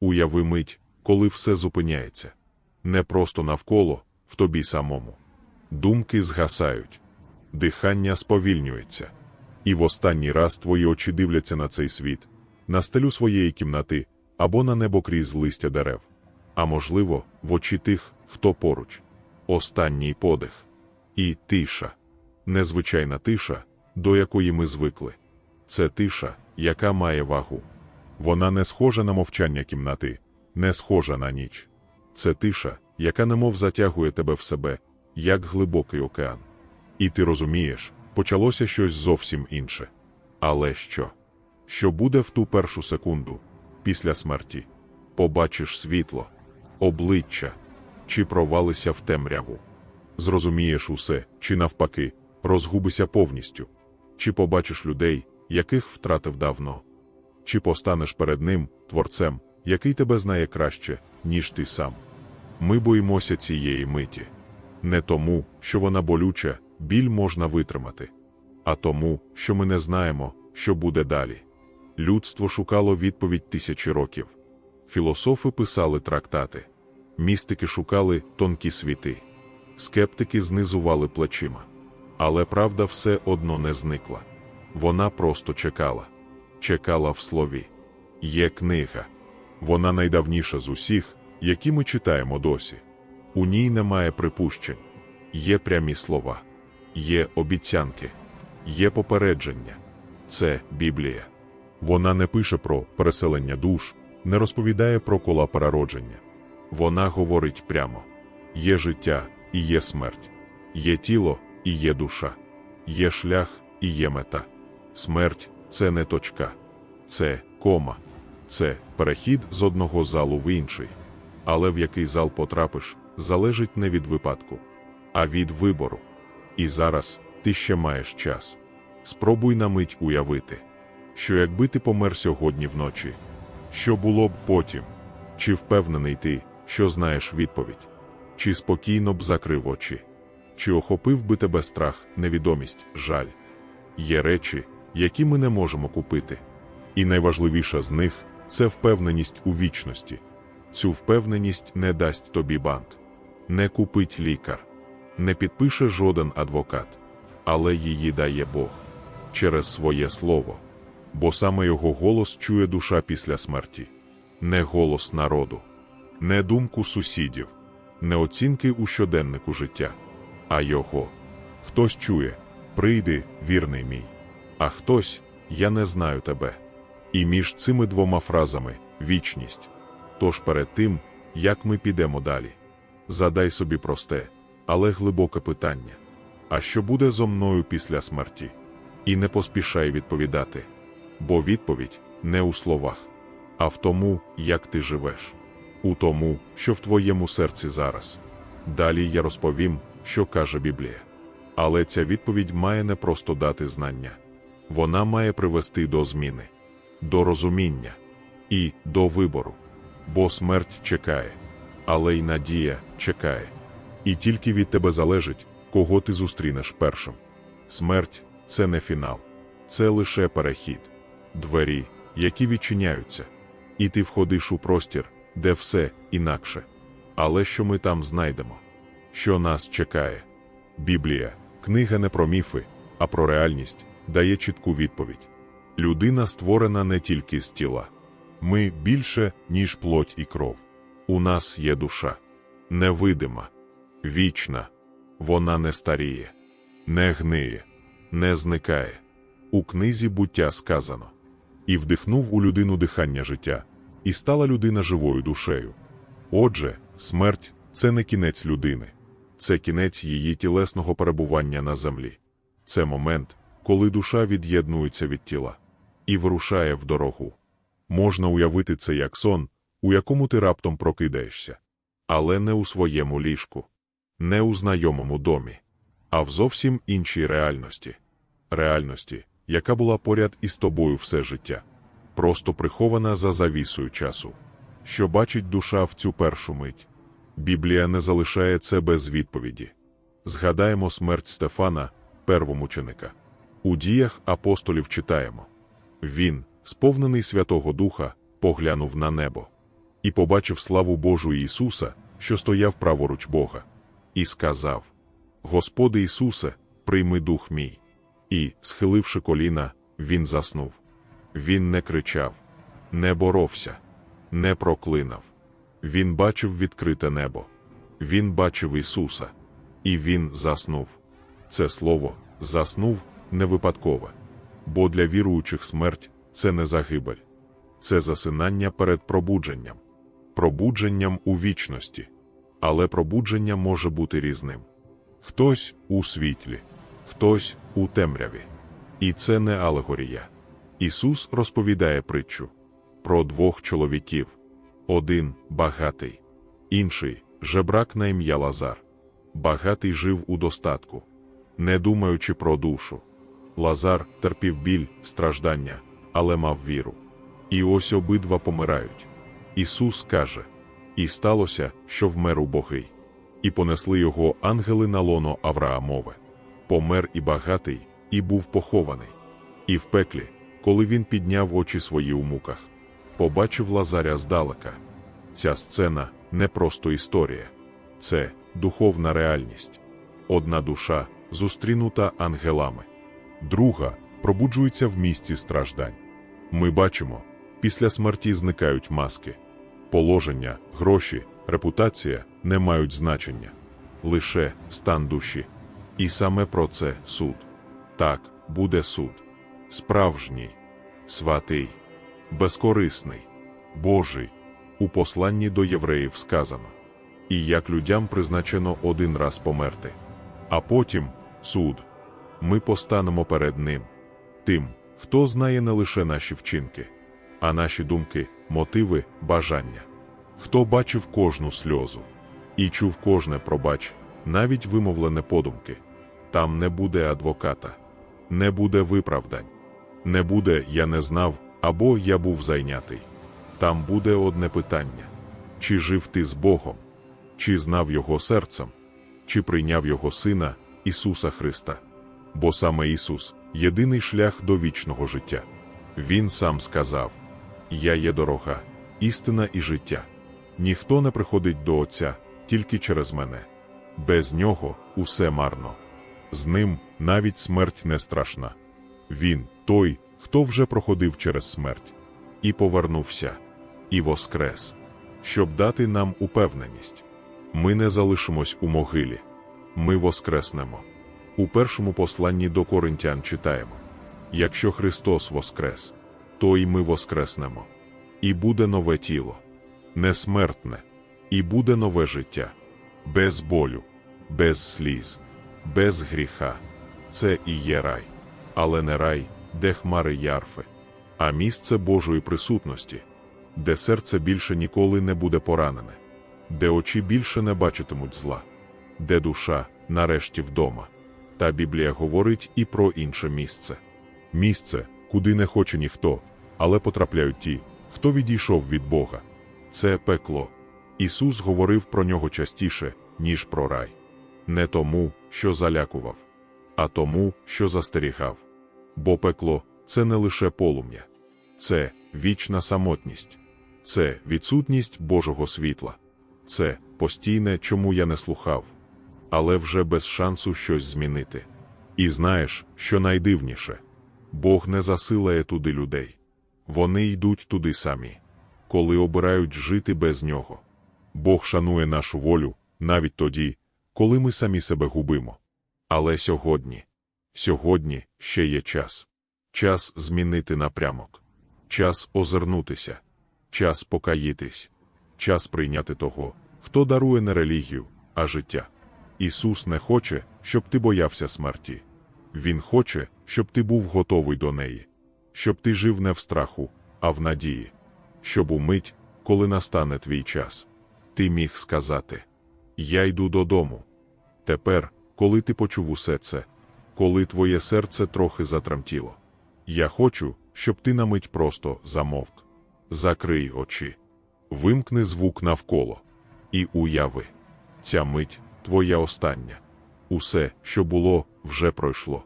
Уяви мить, коли все зупиняється. Не просто навколо, в тобі самому. Думки згасають, дихання сповільнюється. І в останній раз твої очі дивляться на цей світ, на стелю своєї кімнати або на небо крізь листя дерев. А можливо, в очі тих, хто поруч. Останній подих. І тиша. Незвичайна тиша, до якої ми звикли. Це тиша, яка має вагу. Вона не схожа на мовчання кімнати, не схожа на ніч. Це тиша, яка немов затягує тебе в себе, як глибокий океан. І ти розумієш, почалося щось зовсім інше. Але що? Що буде в ту першу секунду, після смерті? Побачиш світло, обличчя, чи провалися в темряву. Зрозумієш усе, чи навпаки, розгубися повністю, чи побачиш людей, яких втратив давно, чи постанеш перед ним, творцем, який тебе знає краще, ніж ти сам. Ми боїмося цієї миті. Не тому, що вона болюча, біль можна витримати, а тому, що ми не знаємо, що буде далі. Людство шукало відповідь тисячі років. Філософи писали трактати, містики шукали тонкі світи, скептики знизували плечима. Але правда все одно не зникла. Вона просто чекала. Чекала в слові. Є книга. Вона найдавніша з усіх, які ми читаємо досі. У ній немає припущень, є прямі слова, є обіцянки, є попередження. Це Біблія. Вона не пише про переселення душ, не розповідає про кола переродження. Вона говорить прямо: є життя і є смерть, є тіло і є душа, є шлях і є мета. Смерть це не точка, це кома, це перехід з одного залу в інший. Але в який зал потрапиш, залежить не від випадку, а від вибору. І зараз ти ще маєш час. Спробуй на мить уявити, що якби ти помер сьогодні вночі, що було б потім, чи впевнений ти, що знаєш відповідь, чи спокійно б закрив очі, чи охопив би тебе страх, невідомість, жаль. Є речі, які ми не можемо купити. І найважливіша з них це впевненість у вічності. Цю впевненість не дасть тобі банк, не купить лікар, не підпише жоден адвокат, але її дає Бог. Через своє слово, бо саме його голос чує душа після смерті, не голос народу, не думку сусідів, не оцінки у щоденнику життя, а його. Хтось чує, прийди, вірний мій, а хтось я не знаю тебе. І між цими двома фразами вічність. Тож перед тим, як ми підемо далі, задай собі просте, але глибоке питання: а що буде зо мною після смерті? І не поспішай відповідати, бо відповідь не у словах, а в тому, як ти живеш, у тому, що в твоєму серці зараз. Далі я розповім, що каже Біблія. Але ця відповідь має не просто дати знання, вона має привести до зміни, до розуміння і до вибору бо смерть чекає, але й надія чекає. І тільки від тебе залежить, кого ти зустрінеш першим. Смерть це не фінал, це лише перехід, двері, які відчиняються, і ти входиш у простір, де все інакше. Але що ми там знайдемо? Що нас чекає? Біблія, книга не про міфи, а про реальність, дає чітку відповідь. Людина створена не тільки з тіла. Ми більше, ніж плоть і кров. У нас є душа невидима, вічна, вона не старіє, не гниє, не зникає. У книзі буття сказано і вдихнув у людину дихання життя, і стала людина живою душею. Отже, смерть це не кінець людини, це кінець її тілесного перебування на землі. Це момент, коли душа від'єднується від тіла і вирушає в дорогу. Можна уявити це як сон, у якому ти раптом прокидаєшся, але не у своєму ліжку, не у знайомому домі, а в зовсім іншій реальності, реальності, яка була поряд із тобою все життя, просто прихована за завісою часу, що бачить душа в цю першу мить. Біблія не залишає це без відповіді. Згадаємо смерть Стефана, первомученика. У діях апостолів читаємо він сповнений Святого Духа, поглянув на небо. і побачив славу Божу Ісуса, що стояв праворуч Бога, і сказав: Господи Ісусе, прийми дух мій. І, схиливши коліна, він заснув. Він не кричав, не боровся, не проклинав. Він бачив відкрите небо. Він бачив Ісуса, і він заснув. Це слово заснув не випадкове, бо для віруючих смерть це не загибель, це засинання перед пробудженням, пробудженням у вічності, але пробудження може бути різним. Хтось у світлі, хтось у темряві. І це не алегорія. Ісус розповідає притчу про двох чоловіків: один багатий, інший жебрак на ім'я Лазар. Багатий жив у достатку, не думаючи про душу. Лазар терпів біль, страждання, але мав віру. І ось обидва помирають. Ісус каже: І сталося, що вмер убогий, і понесли його ангели на лоно Авраамове. Помер і багатий, і був похований. І в пеклі, коли він підняв очі свої у муках, побачив Лазаря здалека. Ця сцена не просто історія, це духовна реальність. Одна душа зустрінута ангелами, друга пробуджується в місці страждань. Ми бачимо, після смерті зникають маски. Положення, гроші, репутація не мають значення, лише стан душі. І саме про це суд. Так, буде суд. Справжній, святий, безкорисний, Божий. У посланні до євреїв сказано і як людям призначено один раз померти, а потім суд. Ми постанемо перед Ним, тим, хто знає не лише наші вчинки, а наші думки, мотиви, бажання, хто бачив кожну сльозу і чув кожне пробач, навіть вимовлене подумки. Там не буде адвоката, не буде виправдань, не буде я не знав або я був зайнятий. Там буде одне питання: чи жив ти з Богом, чи знав Його серцем, чи прийняв Його Сина, Ісуса Христа. Бо саме Ісус єдиний шлях до вічного життя. Він сам сказав: Я є дорога, істина і життя. Ніхто не приходить до Отця тільки через мене. Без нього усе марно. З ним навіть смерть не страшна. Він той, хто вже проходив через смерть, і повернувся, і воскрес, щоб дати нам упевненість. Ми не залишимось у могилі, ми воскреснемо. У першому посланні до Коринтян читаємо: якщо Христос воскрес, то і ми воскреснемо, і буде нове тіло, несмертне, і буде нове життя, без болю, без сліз, без гріха. Це і є рай, але не рай, де хмари ярфи, а місце Божої присутності, де серце більше ніколи не буде поранене, де очі більше не бачитимуть зла, де душа нарешті вдома. Та Біблія говорить і про інше місце місце, куди не хоче ніхто, але потрапляють ті, хто відійшов від Бога. Це пекло. Ісус говорив про нього частіше, ніж про рай. Не тому, що залякував, а тому, що застерігав. Бо пекло це не лише полум'я, це вічна самотність, це відсутність Божого світла, це постійне, чому я не слухав, але вже без шансу щось змінити. І знаєш, що найдивніше Бог не засилає туди людей. Вони йдуть туди самі, коли обирають жити без нього. Бог шанує нашу волю навіть тоді, коли ми самі себе губимо. Але сьогодні, сьогодні ще є час. Час змінити напрямок, час озирнутися, час покаїтись, час прийняти того, хто дарує не релігію, а життя. Ісус не хоче, щоб ти боявся смерті. Він хоче, щоб ти був готовий до неї, щоб ти жив не в страху, а в надії, щоб у мить, коли настане твій час, ти міг сказати: Я йду додому. Тепер, коли ти почув усе це, коли твоє серце трохи затремтіло, я хочу, щоб ти на мить просто замовк. Закрий очі, вимкни звук навколо і уяви, ця мить твоя остання. Усе, що було, вже пройшло.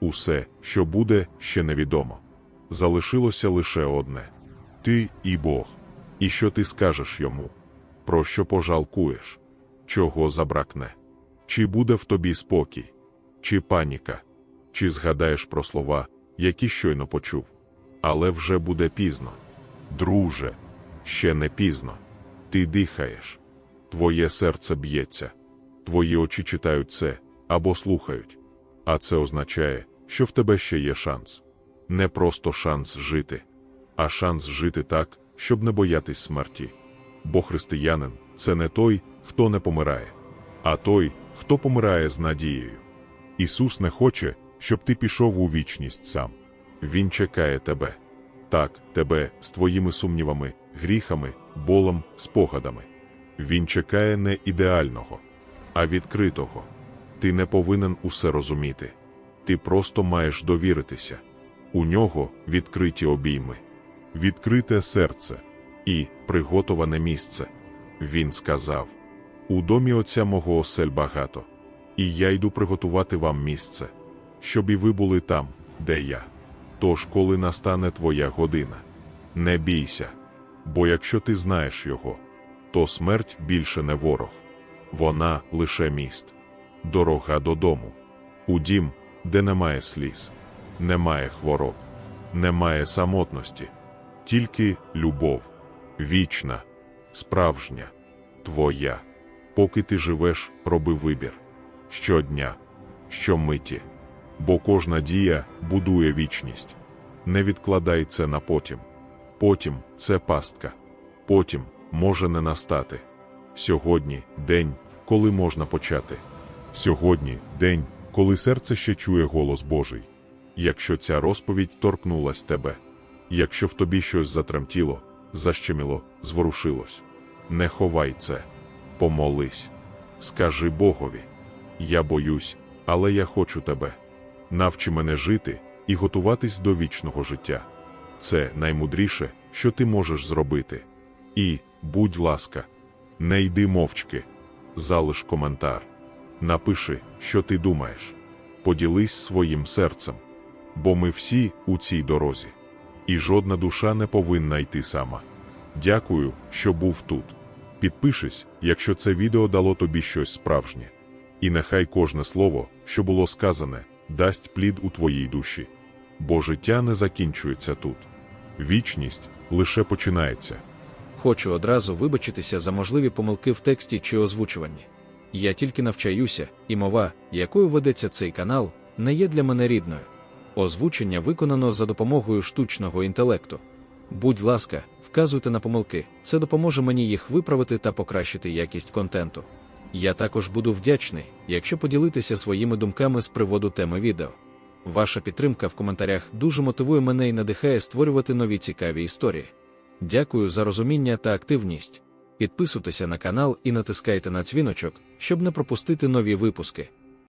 Усе, що буде, ще невідомо. Залишилося лише одне ти і Бог. І що ти скажеш йому? Про що пожалкуєш? Чого забракне? Чи буде в тобі спокій? Чи паніка? Чи згадаєш про слова, які щойно почув? Але вже буде пізно. Друже, ще не пізно. Ти дихаєш, твоє серце б'ється, твої очі читають це або слухають. А це означає, що в тебе ще є шанс. Не просто шанс жити, а шанс жити так, щоб не боятись смерті. Бо християнин це не той, хто не помирає, а той, хто помирає з надією. Ісус не хоче, щоб ти пішов у вічність сам. Він чекає тебе. Так, тебе з твоїми сумнівами, гріхами, болем, спогадами. Він чекає не ідеального, а відкритого. Ти не повинен усе розуміти. Ти просто маєш довіритися. У нього відкриті обійми, відкрите серце і приготоване місце. Він сказав: У домі отця мого осель багато, і я йду приготувати вам місце, щоб і ви були там, де я. Тож, коли настане твоя година, не бійся, бо якщо ти знаєш його, то смерть більше не ворог, вона лише міст, дорога додому, у дім, де немає сліз, немає хвороб, немає самотності, тільки любов, вічна, справжня, твоя. Поки ти живеш, роби вибір щодня, щомиті, бо кожна дія будує вічність. Не відкладай це на потім. Потім це пастка. Потім може не настати. Сьогодні день, коли можна почати. Сьогодні день, коли серце ще чує голос Божий. Якщо ця розповідь торкнулась тебе, якщо в тобі щось затремтіло, защеміло, зворушилось, не ховай це, помолись, скажи Богові: Я боюсь, але я хочу тебе. Навчи мене жити і готуватись до вічного життя. Це наймудріше, що ти можеш зробити. І, будь ласка, не йди мовчки, залиш коментар. Напиши, що ти думаєш. Поділись своїм серцем. Бо ми всі у цій дорозі. І жодна душа не повинна йти сама. Дякую, що був тут. Підпишись, якщо це відео дало тобі щось справжнє. І нехай кожне слово, що було сказане, дасть плід у твоїй душі. Бо життя не закінчується тут. Вічність лише починається. Хочу одразу вибачитися за можливі помилки в тексті чи озвучуванні. Я тільки навчаюся, і мова, якою ведеться цей канал, не є для мене рідною. Озвучення виконано за допомогою штучного інтелекту. Будь ласка, вказуйте на помилки, це допоможе мені їх виправити та покращити якість контенту. Я також буду вдячний, якщо поділитеся своїми думками з приводу теми відео. Ваша підтримка в коментарях дуже мотивує мене і надихає створювати нові цікаві історії. Дякую за розуміння та активність. Підписуйтеся на канал і натискайте на дзвіночок, щоб не пропустити нові випуски.